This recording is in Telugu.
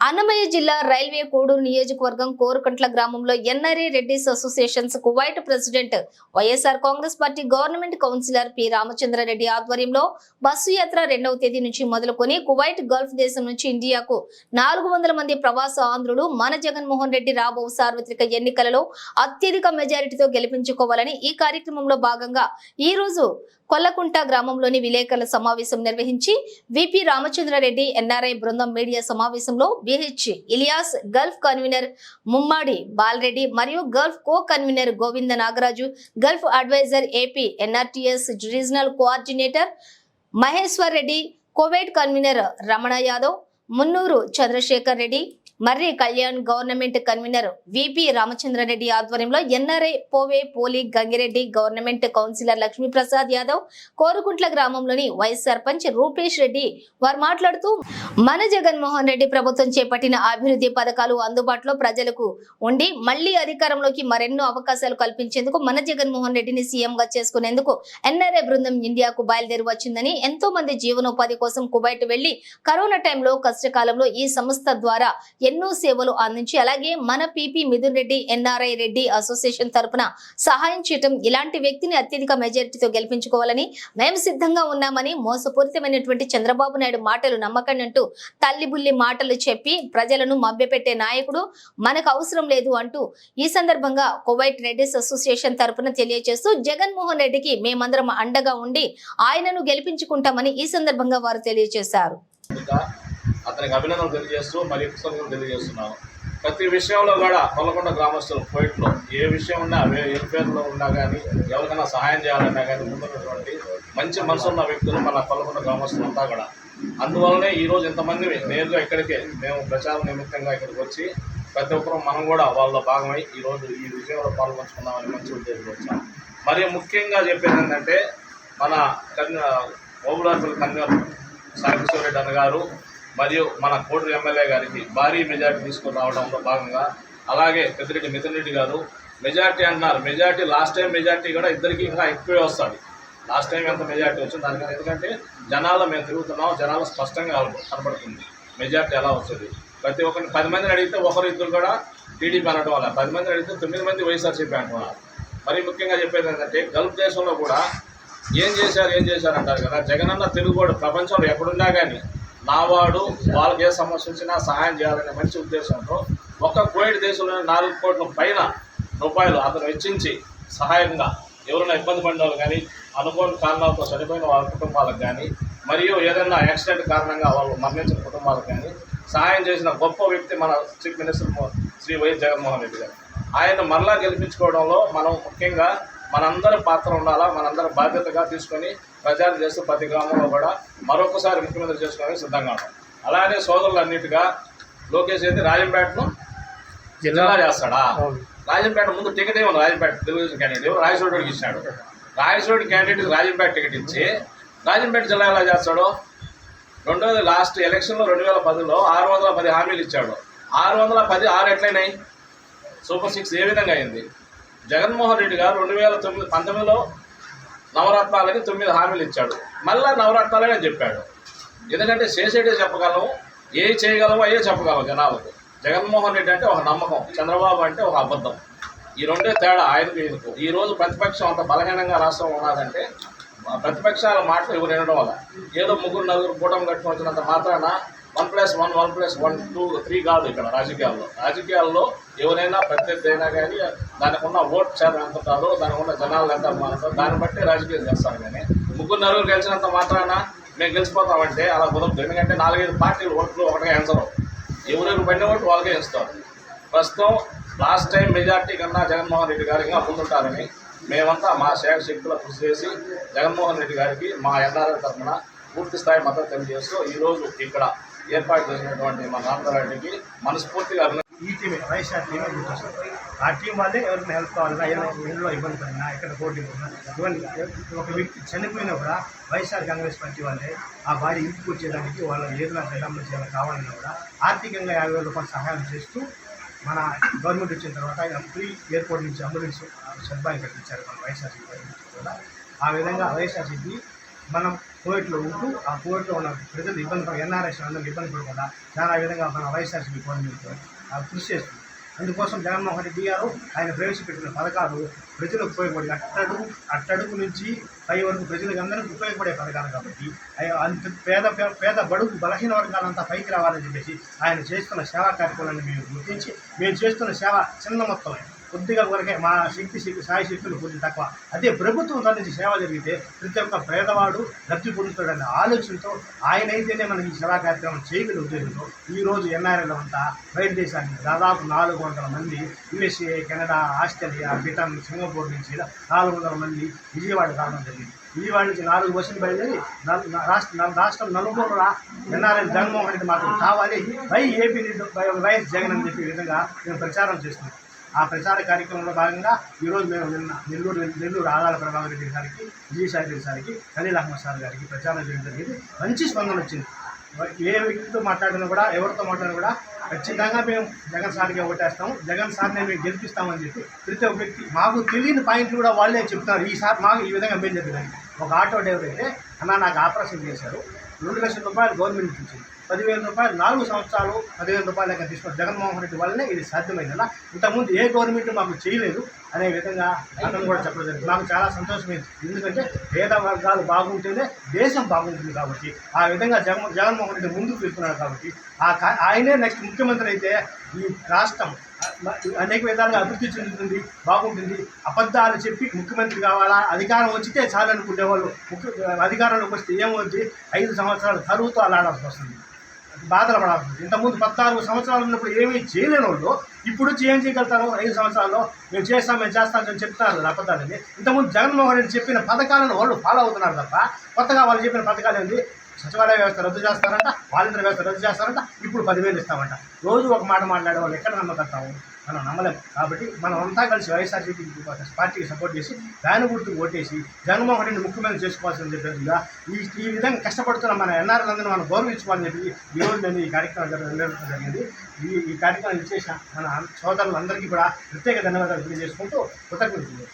అన్నమయ్య జిల్లా రైల్వే కోడూరు నియోజకవర్గం కోరుకంట్ల గ్రామంలో NRI Reddys associations Kuwait president YSR Congress party government councillor P Ramachandrareddy ఆధ్వర్యంలో బస్సు యాత్ర రెండవ తేదీ నుంచి మొదలుకొని కువైట్ గల్ఫ్ దేశం నుంచి ఇండియాకు నాలుగు వందల మంది ప్రవాస ఆంధ్రులు మన జగన్మోహన్ రెడ్డి రాబో సార్వత్రిక ఎన్నికలలో అత్యధిక మెజారిటీతో గెలిపించుకోవాలని ఈ కార్యక్రమంలో భాగంగా ఈ రోజు కొల్లకుంట గ్రామంలోని విలేకరుల సమావేశం నిర్వహించి విపి రామచంద్రారెడ్డి ఎన్ఆర్ఐ బృందం మీడియా సమావేశంలో B H Ilyas Gulf convener Mummadi Balareddy మరియు Gulf co convener Govinda Nagaraju Gulf adviser AP NRTS regional coordinator Maheshwar Reddy Kuwait convener Ramana Yadav Munnuru Chandrashekar Reddy Marri Kalyan government convener VP Ramachandrareddy ఆధ్వర్యంలో ఎన్ఆర్ఐ పోవే పోలి గంగిరెడ్డి గవర్నమెంట్ కౌన్సిలర్ లక్ష్మీప్రసాద్ యాదవ్ కోరుకుంట్ల గ్రామంలోని వైస్ సర్పంచ్ రూపేష్ రెడ్డి వారు మాట్లాడుతూ మన జగన్మోహన్ రెడ్డి ప్రభుత్వం చేపట్టిన అభివృద్ధి పథకాలు అందుబాటులో ప్రజలకు ఉండి మళ్ళీ అధికారంలోకి మరెన్నో అవకాశాలు కల్పించేందుకు మన జగన్మోహన్ రెడ్డిని సీఎంగా చేసుకునేందుకు ఎన్ఆర్ఐ బృందం ఇండియాకు బయలుదేరి వచ్చిందని ఎంతో మంది జీవనోపాధి కోసం కువైట్ వెళ్ళి కరోనా టైంలో కష్టకాలంలో ఈ సంస్థ ద్వారా ఎన్నో సేవలు అందించి అలాగే మన PP Mithun Reddy NRI Reddy association తరపున సహాయం చేయటం ఇలాంటి వ్యక్తిని అత్యధిక మెజారిటీతో గెలిపించుకోవాలని మేము సిద్ధంగా ఉన్నామని మోసపూరితమైనటువంటి చంద్రబాబు నాయుడు మాటలు నమ్మకండి అంటూ తల్లిబుల్లి మాటలు చెప్పి ప్రజలను మభ్యపెట్టే నాయకుడు మనకు అవసరం లేదు అంటూ ఈ సందర్భంగా కువైట్ రెడ్డిస్ అసోసియేషన్ తరపున తెలియజేస్తూ జగన్మోహన్ రెడ్డికి మేమందరం అండగా ఉండి ఆయనను గెలిపించుకుంటామని ఈ సందర్భంగా వారు తెలియజేశారు. అతనికి అభినందనలు తెలియజేస్తూ మరి కృతజ్ఞతలు తెలియజేస్తున్నాను ప్రతి విషయంలో కూడా కొల్లకొండ గ్రామస్తులు పోయిట్లో ఏ విషయం ఉన్నా వెల్ఫేర్లో ఉన్నా కానీ ఎవరికైనా సహాయం చేయాలన్నా కానీ ముందున్నటువంటి మంచి మనసున్న వ్యక్తులు మన కొల్లకొండ గ్రామస్తులు అంతా కూడా. అందువల్లనే ఈరోజు ఇంతమంది నేరుగా ఇక్కడికే మేము ప్రచారం నిమిత్తంగా ఇక్కడికి వచ్చి ప్రతి ఒక్కరూ మనం కూడా వాళ్ళలో భాగమై ఈరోజు ఈ విషయంలో పాల్గొంచుకున్నామని మంచి ఉద్దేశంతో వచ్చాం. మరి ముఖ్యంగా చెప్పేది ఏంటంటే మన కన్యా ఓబులాపల్లి కన్వీనర్ సాంబశివరెడ్డి రెడ్డి గారు మరియు మన కోటూరు ఎమ్మెల్యే గారికి భారీ మెజార్టీ తీసుకొని రావడంలో భాగంగా అలాగే పెద్దిరెడ్డి మిథున్ రెడ్డి గారు మెజార్టీ అంటున్నారు. మెజార్టీ లాస్ట్ టైం మెజార్టీ కూడా ఇద్దరికి ఇంకా ఎక్కువే వస్తుంది లాస్ట్ టైం ఎంత మెజార్టీ వచ్చింది దానికన్నా ఎందుకంటే జనాల్లో మేము తిరుగుతున్నాం జనాలు స్పష్టంగా కనబడుతుంది మెజార్టీ ఎలా వస్తుంది. ప్రతి ఒక్కరిని పది మందిని అడిగితే ఒకరు ఇద్దరు కూడా టీడీపీ అనడం వల్ల పది మందిని అడిగితే తొమ్మిది మంది వైఎస్ఆర్సీపీ అంటున్నారు మరి ముఖ్యంగా చెప్పేది ఏంటంటే గల్ఫ్ దేశంలో కూడా ఏం చేశారు ఏం చేశారు అంటారు కదా? జగనన్న కూడా ప్రపంచంలో ఎక్కడున్నా కానీ నావాడు వాళ్ళకి ఏ సమస్య వచ్చినా సహాయం చేయాలనే మంచి ఉద్దేశంతో ఒక్క కోవిడ్ దేశంలోనే నాలుగు కోట్ల పైన రూపాయలు అతను వెచ్చించి సహాయంగా ఎవరైనా ఇబ్బంది పడిన వాళ్ళు కానీ అనుకోని కారణాలతో చనిపోయిన వాళ్ళ కుటుంబాలకు కానీ మరియు ఏదైనా యాక్సిడెంట్ కారణంగా వాళ్ళు మరణించిన కుటుంబాలకు కానీ సహాయం చేసిన గొప్ప వ్యక్తి మన chief minister Shri YS Jaganmohan Reddy గారు. ఆయన మరలా గెలిపించుకోవడంలో మనం ముఖ్యంగా మనందరి పాత్ర ఉండాలా మనందరి బాధ్యతగా తీసుకొని ప్రచారం చేస్తూ ప్రతి గ్రామంలో కూడా మరొకసారి ముఖ్యమంత్రి చేసుకోవడానికి సిద్ధంగా ఉన్నాం. అలానే సోదరులన్నిటిగా లోకేష్ అయితే రాజంపేటను జిల్లా చేస్తాడా? రాజంపేట ముందు టికెట్ ఏమో రాజంపేట తెలుగుదేశం క్యాండిడేట్ రాయచోటికి ఇచ్చాడు. రాయచోటి క్యాండిడేట్ రాజంపేట టికెట్ ఇచ్చి రాజంపేట జిల్లా ఎలా చేస్తాడు? రెండోది లాస్ట్ ఎలక్షన్లో రెండు వేల పదిలో ఆరు వందల పది హామీలు ఇచ్చాడు. ఆరు వందల పది ఆరు ఎట్లయినాయి? సూపర్ సిక్స్ ఏ విధంగా అయింది? జగన్మోహన్ రెడ్డి గారు రెండు వేల తొమ్మిది పంతొమ్మిదిలో నవరత్నాలకి తొమ్మిది హామీలు ఇచ్చాడు. మళ్ళా నవరత్నాలనే చెప్పాడు. ఎందుకంటే చేసేటే చెప్పగలం ఏ చేయగలమో అయ్యే చెప్పగలం జనాలకు. జగన్మోహన్ రెడ్డి అంటే ఒక నమ్మకం చంద్రబాబు అంటే ఒక అబద్ధం. ఈ రెండే తేడా ఆయనకు ఈయనకు. ఈ రోజు ప్రతిపక్షం అంత బలహీనంగా రాష్ట్రం ఉన్నదంటే ప్రతిపక్షాల మాటలు ఎవరు వినడం వల్ల. ఏదో ముగ్గురు నలుగురు కూటమి కట్టుకొచ్చినంత మాత్రాన one plus one one plus one two three కాదు ఇక్కడ రాజకీయాల్లో. రాజకీయాల్లో ఎవరైనా ప్రత్యర్థి అయినా కానీ దానికి ఉన్న ఓట్ శాతం ఎంత ఉంటుందో దానికి ఉన్న జనాలు ఎంత మారుతారో దాన్ని బట్టి రాజకీయం చేస్తారు కానీ ముగ్గురు నలుగురు గెలిచినంత మాత్రాన మేము గెలిచిపోతామంటే అలా కుదరదు. ఎందుకంటే నాలుగైదు పార్టీలు ఓట్లు ఒకటిగా ఎంచరు ఎవరెవరు పడిన ఓట్లు వాళ్ళకే ఇస్తారు ప్రస్తుతం లాస్ట్ టైం మెజార్టీ కన్నా జగన్మోహన్ రెడ్డి గారు ఇంకా ముందుంటారని మేమంతా మా శాఖ శక్తుల కృషి చేసి జగన్మోహన్ రెడ్డి గారికి మా ఎన్ఆర్ఎల్ తరఫున పూర్తి స్థాయి మద్దతు తెలియజేస్తూ ఈరోజు ఇక్కడ ఏర్పాటు చేసినటువంటి మా రామదారెడ్డికి మనస్ఫూర్తిగా ఈ టీమే వైఎస్ఆర్ టీమే ఆ టీం వాళ్ళే ఎవరిని హెల్ప్ కావాలన్నా ఏదైనా ఇంట్లో ఇబ్బంది పడినా ఎక్కడ పోటీ పడినా ఇవన్నీ ఒక వ్యక్తి చనిపోయినా కూడా వైఎస్ఆర్ కాంగ్రెస్ పార్టీ వాళ్ళే ఆ భార్య ఇంటికి వచ్చేదానికి వాళ్ళ ఏదైనా సెటల్మెంట్ చేయాలి కావాలన్నా కూడా ఆర్థికంగా యాభై వేల రూపాయలు సహాయం చేస్తూ మన గవర్నమెంట్ వచ్చిన తర్వాత ఫ్రీ ఎయిర్పోర్ట్ నుంచి అంబులెన్స్ సదుపాయం కల్పించారు మన వైఎస్ఆర్సీపీ కూడా. ఆ విధంగా వైఎస్ఆర్సీపీ మనం కోవిడ్లో ఉంటూ ఆ కోవిడ్లో ఉన్న ప్రజలు ఇబ్బంది పడ ఎన్ఆర్ఎస్ అందరూ ఇబ్బంది పడకుండా చాలా విధంగా మన వైఎస్ఆర్సీపీ గవర్నమెంట్ ఆ కృషి చేస్తుంది అందుకోసం జగన్మోహన్ రెడ్డి గారు ఆయన ప్రవేశపెట్టిన పథకాలు ప్రజలకు ఉపయోగపడి అట్టడుగు అట్టడుగు నుంచి పై వరకు ప్రజలకు అందరికీ ఉపయోగపడే పథకాలు కాబట్టి అంత పేద పే- పేద బడుగు బలహీన వర్గాలంతా పైకి రావాలని చెప్పేసి ఆయన చేస్తున్న సేవా కార్యక్రమాలను మేము గుర్తించి మేము చేస్తున్న సేవ చిన్న మొత్తం కొద్దిగా కొరకే మా శక్తి శక్తి సాయి శక్తులు కొద్ది తక్కువ. అదే ప్రభుత్వం తరలించి సేవ జరిగితే ప్రతి ఒక్క పేదవాడు లబ్ధి పొందుతాడనే ఆలోచనతో ఆయన అయితేనే మనకి ఈ సేవా కార్యక్రమం చేయగల ఉద్దేశంతో ఈరోజు ఎన్ఆర్ఎల్ అంతా బయట దేశానికి దాదాపు నాలుగు వందల మంది USA Canada Australia Britain Singapore నుంచి నాలుగు వందల మంది విజయవాడ రావడం జరిగింది. విజయవాడ నుంచి నాలుగు బస్సులు బయలుదేరి నా- రాష్ట్ర నా- రాష్ట్రం నలుగురు ఎన్ఆర్ఎల్ జగన్మోహన్ రెడ్డి మాత్రం కావాలి. వై ఏపీ వైఎస్ జగన్ అని చెప్పే విధంగా మేము ప్రచారం చేస్తున్నాం. ఆ ప్రచార కార్యక్రమంలో భాగంగా ఈరోజు మేము నిన్న నెల్లూరు నెల్లూరు ఆదాల ప్రభాకర్ రెడ్డి గారికి విజయసాయి రెడ్డి సార్కి ఖలీల్ అహ్మద్ సార్ గారికి ప్రచారం చేయడం జరిగింది. మంచి స్పందన వచ్చింది. ఏ వ్యక్తితో మాట్లాడినా కూడా ఎవరితో మాట్లాడినా కూడా ఖచ్చితంగా మేము జగన్ సార్కి ఓటేస్తాము. జగన్ సార్ని మేము గెలిపిస్తామని చెప్పి ప్రతి ఒక్క వ్యక్తి మాకు తెలియని పాయింట్లు కూడా వాళ్ళే చెప్తారు. ఈ సార్ మాకు ఈ విధంగా మేము చెప్పినాయి ఒక ఆటో డ్రైవర్ అయితే అన్న నాకు ఆపరేషన్ చేశారు. రెండు లక్షల రూపాయలు గవర్నమెంట్ ఇచ్చింది పదివేల రూపాయలు నాలుగు సంవత్సరాలు పదివేల రూపాయలు లెక్క తీసుకున్న జగన్మోహన్ రెడ్డి వల్లనే ఇది సాధ్యమైంది అలా ఇంతకుముందు ఏ గవర్నమెంట్ మాకు చేయలేదు అనే విధంగా అతను కూడా చెప్పడం జరిగింది. నాకు చాలా సంతోషమైంది. ఎందుకంటే పేద వర్గాలు బాగుంటేనే దేశం బాగుంటుంది కాబట్టి ఆ విధంగా జగన్ జగన్మోహన్ రెడ్డి ముందుకు వెళ్తున్నాడు కాబట్టి ఆ కా- ఆయనే నెక్స్ట్ ముఖ్యమంత్రి అయితే ఈ రాష్ట్రం అనేక విధాలుగా అభివృద్ధి చెందుతుంది బాగుంటుంది అబద్ధాలు చెప్పి ముఖ్యమంత్రి కావాలా అధికారం వచ్చితే చాలనుకునేవాళ్ళు ముఖ్య అధికారంలోకి వస్తే ఏమవుతుంది ఐదు సంవత్సరాలు కరువుతో అలాడాల్సి వస్తుంది. బాధలు పడాల్సింది ఇంతకుముందు పద్నాలుగు సంవత్సరాలు ఉన్నప్పుడు ఏమీ చేయలేని వాళ్ళు ఇప్పుడు వచ్చి ఏం చేయగలుగుతారు? ఐదు సంవత్సరాల్లో మేము చేస్తాం మేము చేస్తాం అని చెప్తున్నారు కదా అబద్ధాలని ఇంతకుముందు జగన్మోహన్ రెడ్డి చెప్పిన పథకాలను వాళ్ళు ఫాలో అవుతున్నారు తప్ప కొత్తగా వాళ్ళు చెప్పిన పథకాలు ఏంటి సచివాలయ వ్యవస్థ రద్దు చేస్తారంట వాలంటీర్ వ్యవస్థ రద్దు చేస్తారంట ఇప్పుడు పదివేలు ఇస్తామంట. రోజు ఒక మాట మాట్లాడే వాళ్ళు ఎక్కడ నమ్మకత్తాము మనం నమ్మలేము కాబట్టి మనం అంతా కలిసి వైఎస్ఆర్సీపీ పార్టీకి సపోర్ట్ చేసి దాని గుర్తు ఓటేసి జగన్మోహన్ రెడ్డి ముఖ్యమంత్రి చేసుకోవాల్సిన చెప్పేదిగా ఈ ఈ విధంగా కష్టపడుతున్న మన ఎన్ఆర్లందరూ మనం గౌరవించుకోవాలని చెప్పి ఈరోజు నేను ఈ కార్యక్రమం నిర్వహించడం జరిగింది. ఈ ఈ కార్యక్రమం ఇచ్చేసిన మన సోదరులందరికీ కూడా ప్రత్యేక ధన్యవాదాలు తెలియజేసుకుంటూ కృతజ్ఞతలు.